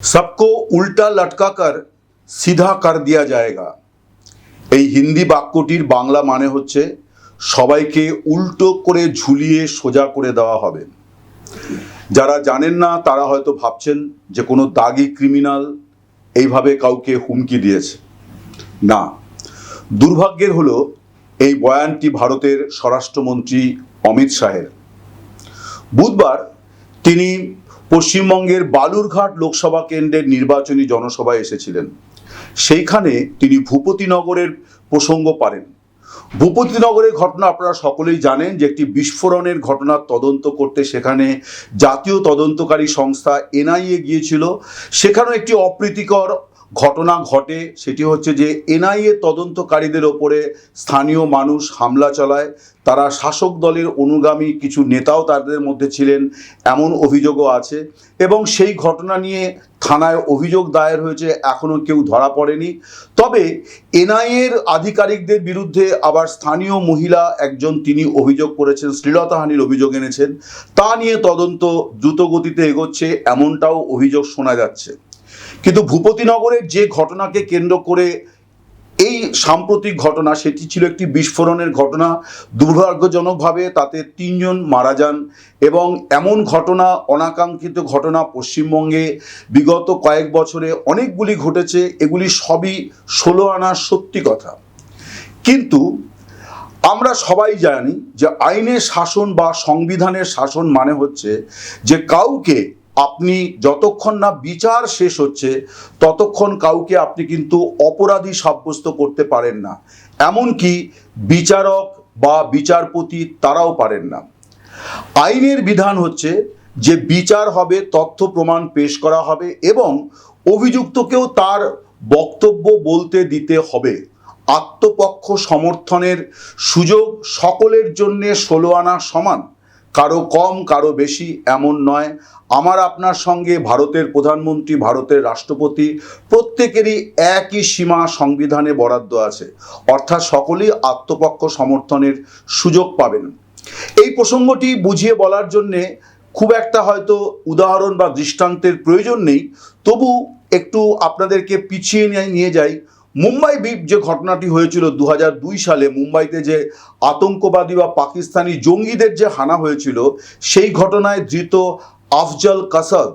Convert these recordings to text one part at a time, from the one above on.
सबको উল্টা লটকা কর সিধা কর দিয়া জায়গা এই হিন্দি বাক্যটির বাংলা মানে হচ্ছে সবাইকে উল্টো করে ঝুলিয়ে সোজা করে দেওয়া হবে যারা জানেন না তারা হয়তো ভাবছেন যে কোনো দাগি ক্রিমিনাল এইভাবে কাউকে হুমকি দিয়েছে না দুর্ভাগ্যের হলো এই বয়ানটি ভারতের স্বরাষ্ট্রমন্ত্রী অমিত শাহের বুধবার তিনি পশ্চিমবঙ্গের বালুরঘাট লোকসভা কেন্দ্রের নির্বাচনী জনসভায় এসেছিলেন। সেইখানে তিনি ভূপতিনগরের প্রসঙ্গ পারেন। ভূপতিনগরের ঘটনা আপনারা সকলেই জানেন যে একটি বিস্ফোরণের ঘটনা তদন্ত করতে সেখানে জাতীয় তদন্তকারী সংস্থা এনআইএ গিয়েছিল। সেখানেও একটি অপ্রীতিকর ঘটনা ঘটে সেটি হচ্ছে যে এনআইএ তদন্তকারীদের ওপরে স্থানীয় মানুষ হামলা চালায়। তারা শাসক দলের অনুগামী কিছু নেতাও তাদের মধ্যে ছিলেন, এমন অভিযোগও আছে। এবং সেই ঘটনা নিয়ে থানায় অভিযোগ দায়ের হয়েছে এখনও কেউ ধরা পড়েনি। তবে এনআইএর আধিকারিকদের বিরুদ্ধে আবার স্থানীয় মহিলা একজন তিনি অভিযোগ করেছেন শ্লীলতাহানির অভিযোগ এনেছেন। তা নিয়ে তদন্ত দ্রুতগতিতে এগোচ্ছে, এমনটাও অভিযোগ শোনা যাচ্ছে। কিন্তু ভূপতিনগরের যে ঘটনাকে কেন্দ্র করে এই সাম্প্রতিক ঘটনা, সেটি ছিল একটি বিস্ফোরণের ঘটনা। দুর্ভাগ্যজনকভাবে তাতে তিনজন মারা যান এবং এমন ঘটনা, অনাকাঙ্ক্ষিত ঘটনা পশ্চিমবঙ্গে বিগত কয়েক বছরে অনেকগুলি ঘটেছে, এগুলি সবই ষোলো আনার সত্যি কথা। কিন্তু আমরা সবাই জানি যে আইনের শাসন বা সংবিধানের শাসন মানে হচ্ছে যে কাউকে আপনি যতক্ষণ না বিচার শেষ হচ্ছে, ততক্ষণ কাউকে আপনি কিন্তু অপরাধী সাব্যস্ত করতে পারেন না। এমনকি বিচারক বা বিচারপতি তারাও পারেন না। আইনের বিধান হচ্ছে যে বিচার হবে, তথ্য প্রমাণ পেশ করা হবে এবং অভিযুক্তকেও তার বক্তব্য বলতে দিতে হবে। আত্মপক্ষ সমর্থনের সুযোগ সকলের জন্যে ষোলো আনা সমান। কারও কম, কারও বেশি এমন নয়। আমার আপনার সঙ্গে ভারতের প্রধানমন্ত্রী, ভারতের রাষ্ট্রপতি প্রত্যেকেরই একই সীমা সংবিধানে বরাদ্দ আছে। অর্থাৎ সকলেই আত্মপক্ষ সমর্থনের সুযোগ পাবেন। এই প্রসঙ্গটি বুঝিয়ে বলার জন্যে খুব একটা হয়তো উদাহরণ বা দৃষ্টান্তের প্রয়োজন নেই। তবু একটু আপনাদেরকে পিছিয়ে নিয়ে যাই। মুম্বাই বিপ যে ঘটনাটি হয়েছিল দু সালে, মুম্বাইতে যে আতঙ্কবাদী বা পাকিস্তানি জঙ্গিদের যে হানা হয়েছিল, সেই ঘটনায় ধৃত আফজল কাসাদ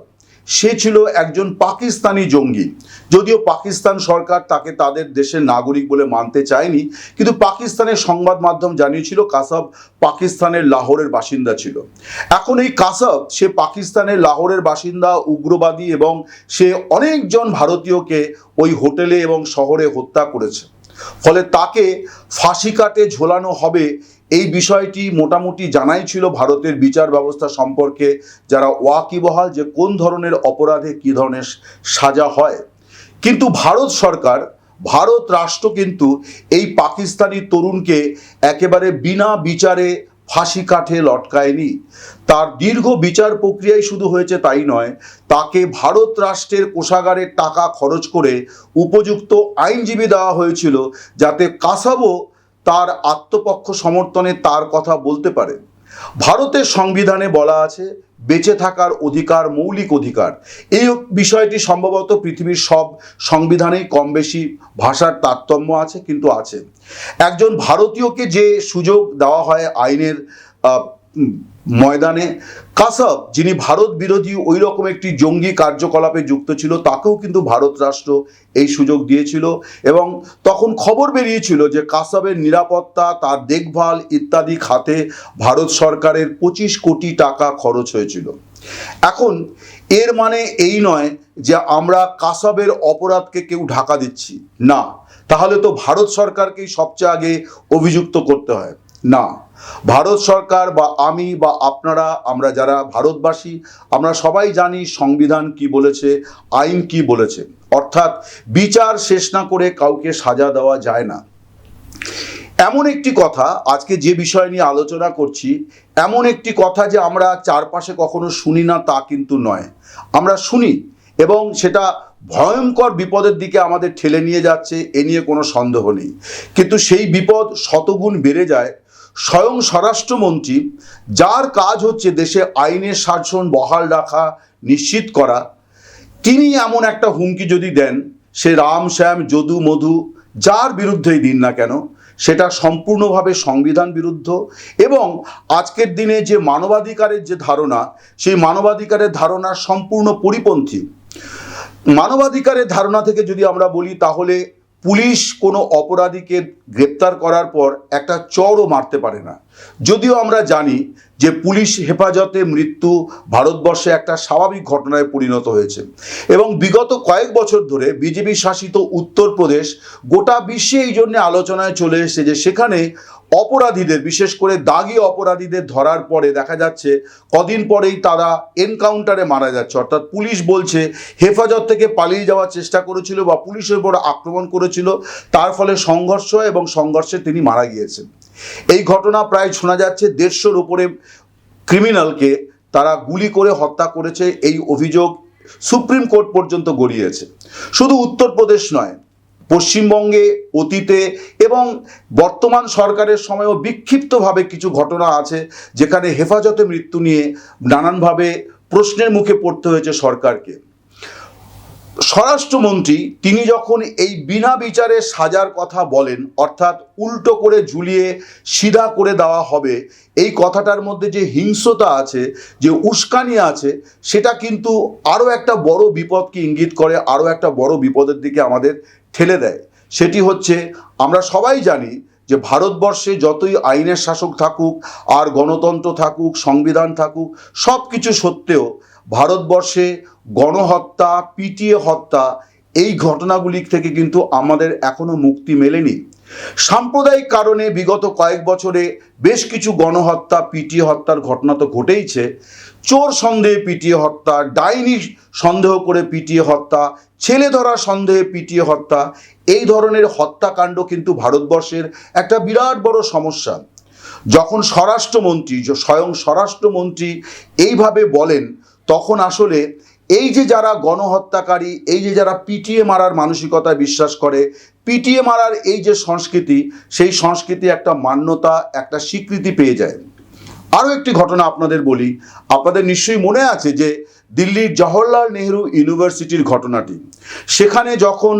সে ছিল একজন পাকিস্তানি জঙ্গি। যদিও পাকিস্তান সরকার তাকে তাদের দেশের নাগরিক বলে মানতে চায়নি, কিন্তু পাকিস্তানের সংবাদ মাধ্যম জানিয়েছিল কাসাব পাকিস্তানের লাহোরের বাসিন্দা ছিল। এখন এই কাসাব, সে পাকিস্তানের লাহোরের বাসিন্দা, উগ্রবাদী এবং সে অনেকজন ভারতীয়কে ওই হোটেলে এবং শহরে হত্যা করেছে। ফলে তাকে ফাঁসি কাটে ঝোলানো হবে এই বিষয়টি মোটামুটি জানাই ছিল ভারতের বিচার ব্যবস্থা সম্পর্কে, যারা ওয়াকিবহাল যে কোন ধরনের অপরাধে কী ধরনের সাজা হয়। কিন্তু ভারত সরকার, ভারত রাষ্ট্র কিন্তু এই পাকিস্তানি তরুণকে একেবারে বিনা বিচারে ফাঁসি কাঠে লটকায়নি। তার দীর্ঘ বিচার প্রক্রিয়ায় শুধু হয়েছে তাই নয়, তাকে ভারত রাষ্ট্রের কোষাগারের টাকা খরচ করে উপযুক্ত আইনজীবী দেওয়া হয়েছিল, যাতে কাসাবও তার আত্মপক্ষ সমর্থনে তার কথা বলতে পারে। ভারতের সংবিধানে বলা আছে, বেঁচে থাকার অধিকার মৌলিক অধিকার। এই বিষয়টি সম্ভবত পৃথিবীর সব সংবিধানেই কম বেশি ভাষার তারতম্য আছে, কিন্তু আছে। একজন ভারতীয়কে যে সুযোগ দেওয়া হয় আইনের ময়দানে। কাসাব, যিনি ভারত বিরোধী ওই রকম একটি জঙ্গি কার্যকলাপে যুক্ত ছিল, তাকেও কিন্তু ভারত রাষ্ট্র এই সুযোগ দিয়েছিল এবং তখন খবর বেরিয়েছিল যে কাসাবের নিরাপত্তা, তার দেখভাল ইত্যাদি খাতে ভারত সরকারের পঁচিশ কোটি টাকা খরচ হয়েছিল। এখন এর মানে এই নয় যে আমরা কাসাবের অপরাধকে কেউ ঢাকা দিচ্ছি। না, তাহলে তো ভারত সরকারকেই সবচেয়ে আগে অভিযুক্ত করতে হয়। না ভারত সরকার বা আমি বা আপনারা, আমরা যারা ভারতবাসী, আমরা সবাই জানি সংবিধান কি বলেছে, আইন কি বলেছে। অর্থাৎ বিচার শেষ না করে কাউকে সাজা দেওয়া যায় না। এমন একটি কথা, আজকে যে বিষয় নিয়ে আলোচনা করছি, এমন একটি কথা যে আমরা চারপাশে কখনো শুনি না তা কিন্তু নয়। আমরা শুনি এবং সেটা ভয়ঙ্কর বিপদের দিকে আমাদের ঠেলে নিয়ে যাচ্ছে, এ নিয়ে কোনো সন্দেহ নেই। কিন্তু সেই বিপদ শতগুণ বেড়ে যায় স্বয়ং স্বরাষ্ট্রমন্ত্রী, যার কাজ হচ্ছে দেশে আইনের শাসন বহাল রাখা, নিশ্চিত করা। তিনি এমন একটা হুমকি যদি দেন, সে রাম, শ্যাম, যদু, মধু, যার বিরুদ্ধেই দিন না কেন, সেটা সম্পূর্ণভাবে সংবিধান বিরুদ্ধ এবং আজকের দিনে যে মানবাধিকারের যে ধারণা, সেই মানবাধিকারের ধারণা সম্পূর্ণ পরিপন্থী। মানবাধিকারের ধারণা থেকে যদি আমরা বলি, তাহলে পুলিশ কোনো অপরাধীকে গ্রেপ্তার করার পর একটা চরও মারতে পারে না। যদিও আমরা জানি যে পুলিশ হেফাজতে মৃত্যু ভারতবর্ষে একটা স্বাভাবিক ঘটনায় পরিণত হয়েছে এবং বিগত কয়েক বছর ধরে বিজেপি শাসিত উত্তরপ্রদেশ গোটা বিশ্বে এই জন্য আলোচনায় চলে এসেছে যে সেখানে অপরাধীদের, বিশেষ করে দাগি অপরাধীদের ধরার পরে দেখা যাচ্ছে কদিন পরেই তারা এনকাউন্টারে মারা যাচ্ছে। অর্থাৎ পুলিশ বলছে হেফাজত থেকে পালিয়ে যাওয়ার চেষ্টা করেছিল বা পুলিশের উপর আক্রমণ করেছিল, তার ফলে সংঘর্ষ এবং সংঘর্ষে তিনি মারা গিয়েছেন। এই ঘটনা প্রায় শোনা যাচ্ছে, দেড়শোর উপরে ক্রিমিনালকে তারা গুলি করে হত্যা করেছে, এই অভিযোগ সুপ্রিম কোর্ট পর্যন্ত গড়িয়েছে। শুধু উত্তরপ্রদেশ নয়, পশ্চিমবঙ্গে, অতীতে এবং বর্তমান সরকারের সময়ও বিক্ষিপ্তভাবে কিছু ঘটনা আছে, যেখানে হেফাজতে মৃত্যু নিয়ে নানানভাবে প্রশ্নের মুখে পড়তে হয়েছে সরকারকে। স্বরাষ্ট্রমন্ত্রী, তিনি যখন এই বিনা বিচারে সাজার কথা বলেন, অর্থাৎ উল্টো করে ঝুলিয়ে সিধা করে দেওয়া হবে, এই কথাটার মধ্যে যে হিংস্রতা আছে, যে উস্কানি আছে, সেটা কিন্তু আরও একটা বড় বিপদকে ইঙ্গিত করে, আরও একটা বড় বিপদের দিকে আমাদের ঠেলে দেয়। সেটি হচ্ছে, আমরা সবাই জানি যে ভারতবর্ষে যতই আইনের শাসক থাকুক, আর গণতন্ত্র থাকুক, সংবিধান থাকুক সব কিছু সত্ত্বেও ভারতবর্ষে গণহত্যা পিটিএ হত্যা, এই ঘটনাগুলি থেকে কিন্তু আমাদের এখনও মুক্তি মেলেনি। সাম্প্রদায়িক কারণে বিগত কয়েক বছরে বেশ কিছু গণহত্যা পিটিএ হত্যার ঘটনা তো ঘটেইছে। চোর সন্দেহে পিটিএ হত্যা, ডাইনি সন্দেহ করে পিটিএ হত্যা, ছেলে ধরা সন্দেহে পিটিএ হত্যা, এই ধরনের হত্যাকাণ্ড কিন্তু ভারতবর্ষের একটা বিরাট বড় সমস্যা। যখন স্বরাষ্ট্রমন্ত্রী, স্বয়ং স্বরাষ্ট্রমন্ত্রী এইভাবে বলেন, তখন আসলে এই যে যারা গণহত্যাকারী, এই যে যারা পিটিএ মারার মানসিকতায় বিশ্বাস করে পিটিএ মারার এই যে সংস্কৃতি, সেই সংস্কৃতি একটা মান্যতা, একটা স্বীকৃতি পেয়ে যায়। আরও একটি ঘটনা আপনাদের বলি। আপনাদের নিশ্চয়ই মনে আছে যে দিল্লির জওহরলাল নেহরু ইউনিভার্সিটির ঘটনাটি। সেখানে যখন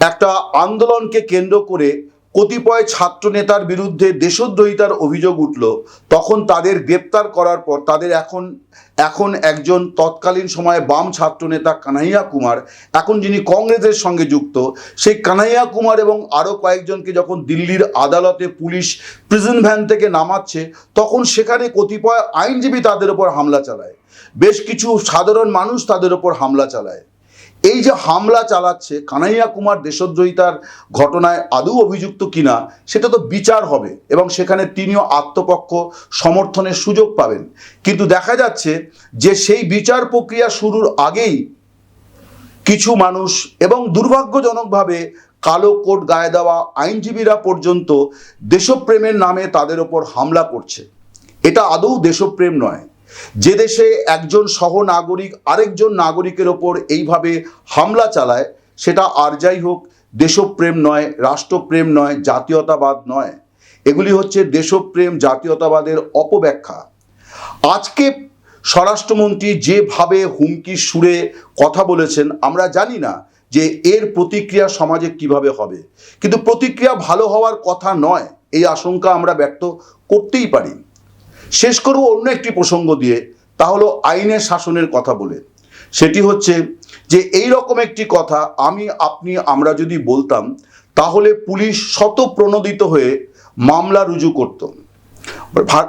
একটা আন্দোলনকে কেন্দ্র করে কতিপয় ছাত্র নেতার বিরুদ্ধে দেশদ্রোহিতার অভিযোগ উঠল। তখন তাদের গ্রেপ্তার করার পর তাদের এখন এখন একজন তৎকালীন সময়ে বাম ছাত্র নেতা কানাইয়া কুমার, এখন যিনি কংগ্রেসের সঙ্গে যুক্ত, সেই কানাইয়া কুমার এবং আরও কয়েকজনকে যখন দিল্লির আদালতে পুলিশ প্রিজন ভ্যান থেকে নামাচ্ছে, তখন সেখানে কতিপয় আইনজীবী তাদের ওপর হামলা চালায়। বেশ কিছু সাধারণ মানুষ তাদের ওপর হামলা চালায়। এই যে হামলা চালাচ্ছে কানাইয়া কুমার দেশদ্রোহিতার ঘটনায় আদৌ অভিযুক্ত কিনা, সেটা তো বিচার হবে এবং সেখানে তিনিও আত্মপক্ষ সমর্থনের সুযোগ পাবেন। কিন্তু দেখা যাচ্ছে যে সেই বিচার প্রক্রিয়া শুরুর আগেই কিছু মানুষ এবং দুর্ভাগ্যজনকভাবে কালো কোট গায়ে দেওয়া আইনজীবীরা পর্যন্ত দেশপ্রেমের নামে তাদের ওপর হামলা করছে। এটা আদৌ দেশপ্রেম নয়। যে দেশে একজন সহনাগরিক আরেকজন নাগরিকের ওপর এইভাবে হামলা চালায়, সেটা আর যাই হোক, দেশপ্রেম নয়, রাষ্ট্রপ্রেম নয়, জাতীয়তাবাদ নয়। এগুলি হচ্ছে দেশপ্রেম, জাতীয়তাবাদের অপব্যাখ্যা। আজকে স্বরাষ্ট্রমন্ত্রী যেভাবে হুমকির সুরে কথা বলেছেন, আমরা জানি না যে এর প্রতিক্রিয়া সমাজে কীভাবে হবে। কিন্তু প্রতিক্রিয়া ভালো হওয়ার কথা নয়, এই আশঙ্কা আমরা ব্যক্ত করতেই পারি। শেষ করব অন্য একটি প্রসঙ্গ দিয়ে, তা হলো আইনের শাসনের কথা বলে। সেটি হচ্ছে যে এই রকম একটি কথা আমি, আপনি, আমরা যদি বলতাম, তাহলে পুলিশ শত প্রণোদিত হয়ে মামলা রুজু করত।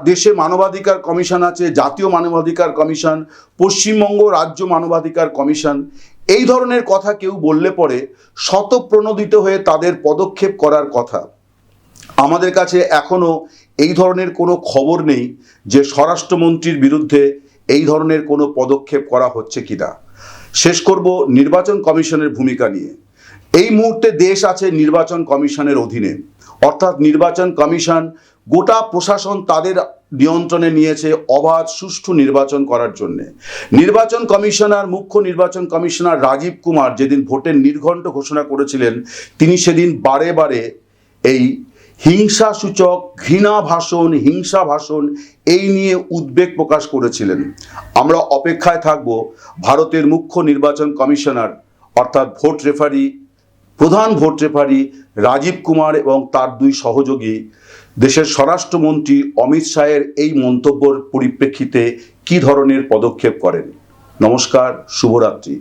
দেশে মানবাধিকার কমিশন আছে, জাতীয় মানবাধিকার কমিশন, পশ্চিমবঙ্গ রাজ্য মানবাধিকার কমিশন, এই ধরনের কথা কেউ বললে পরে শত প্রণোদিত হয়ে তাদের পদক্ষেপ করার কথা। আমাদের কাছে এখনও এই ধরনের কোনো খবর নেই যে স্বরাষ্ট্রমন্ত্রীর বিরুদ্ধে এই ধরনের কোনো পদক্ষেপ করা হচ্ছে কিনা। শেষ করব নির্বাচন কমিশনের ভূমিকা নিয়ে। এই মুহূর্তে দেশ আছে নির্বাচন কমিশনের অধীনে। অর্থাৎ নির্বাচন কমিশন গোটা প্রশাসন তাদের নিয়ন্ত্রণে নিয়েছে অবাধ, সুষ্ঠু নির্বাচন করার জন্য। নির্বাচন কমিশনার, মুখ্য নির্বাচন কমিশনার রাজীব কুমার যেদিন ভোটের নির্ঘণ্ট ঘোষণা করেছিলেন, তিনি সেদিন বারে বারে এই হিংসাসূচক, ঘৃণা ভাষণ, হিংসা ভাষণ, এই নিয়ে উদ্বেগ প্রকাশ করেছিলেন। আমরা অপেক্ষায় থাকব ভারতের মুখ্য নির্বাচন কমিশনার, অর্থাৎ ভোট রেফারি, প্রধান ভোট রেফারি রাজীব কুমার এবং তার দুই সহযোগী। দেশের স্বরাষ্ট্রমন্ত্রী অমিত শাহের এই মন্তব্যের পরিপ্রেক্ষিতে কী ধরনের পদক্ষেপ করেন? নমস্কার, শুভরাত্রি।